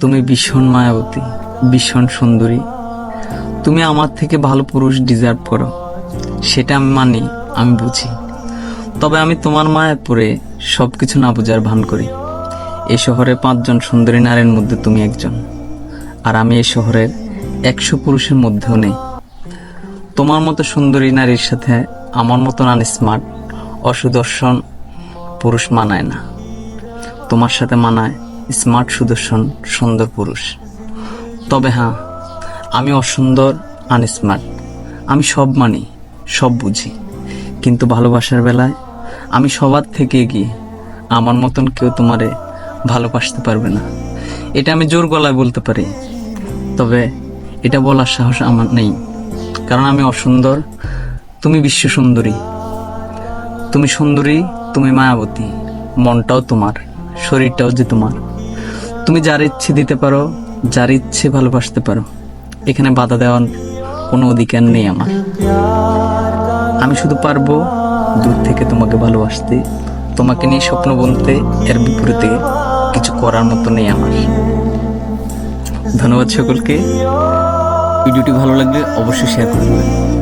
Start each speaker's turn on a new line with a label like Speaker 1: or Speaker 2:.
Speaker 1: তুমি ভীষণ মায়াবতী, ভীষণ সুন্দরী। তুমি আমার থেকে ভালো পুরুষ ডিজার্ভ করো। সেটা আমি মানি, আমি বুঝি। তবে আমি তোমার মায়া পড়ে সব কিছু না বোঝার ভান করি। এ শহরে পাঁচজন সুন্দরী নারীর মধ্যে তুমি একজন। আর আমি এ শহরের একশো পুরুষের মধ্যেও নেই। তোমার মতো সুন্দরী নারীর সাথে আমার মতো মতন আনস্মার্ট অসুদর্শন পুরুষ মানায় না। তোমার সাথে মানায় স্মার্ট সুদর্শন, সুন্দর পুরুষ। তবে হ্যাঁ আমি অসুন্দর, আনস্মার্ট। আমি সব মানি, সব বুঝি। কিন্তু ভালোবাসার বেলায় আমি সবার থেকে এগিয়ে, আমার মতন কেউ তোমারে ভালোবাসতে পারবে না। এটা আমি জোর গলায় বলতে পারি। তবে এটা বলার সাহস আমার নেই। কারণ আমি অসুন্দর, তুমি বিশ্ব সুন্দরী। তুমি সুন্দরী, তুমি মায়াবতী। মনটাও তোমার, শরীরটাও যে তোমার। তুমি যার ইচ্ছে দিতে পারো, যার ইচ্ছে ভালোবাসতে পারো, এখানে বাধা দেওয়ার কোনো অধিকার নেই আমার। আমি শুধু পারব দূর থেকে তোমাকে ভালোবাসতে, তোমাকে নিয়ে স্বপ্ন বলতে, এর বিপরীতে কিছু করার মতো নেই আমার। ধন্যবাদ সকলকে। ভিডিওটি ভালো লাগলে অবশ্যই শেয়ার করবেন।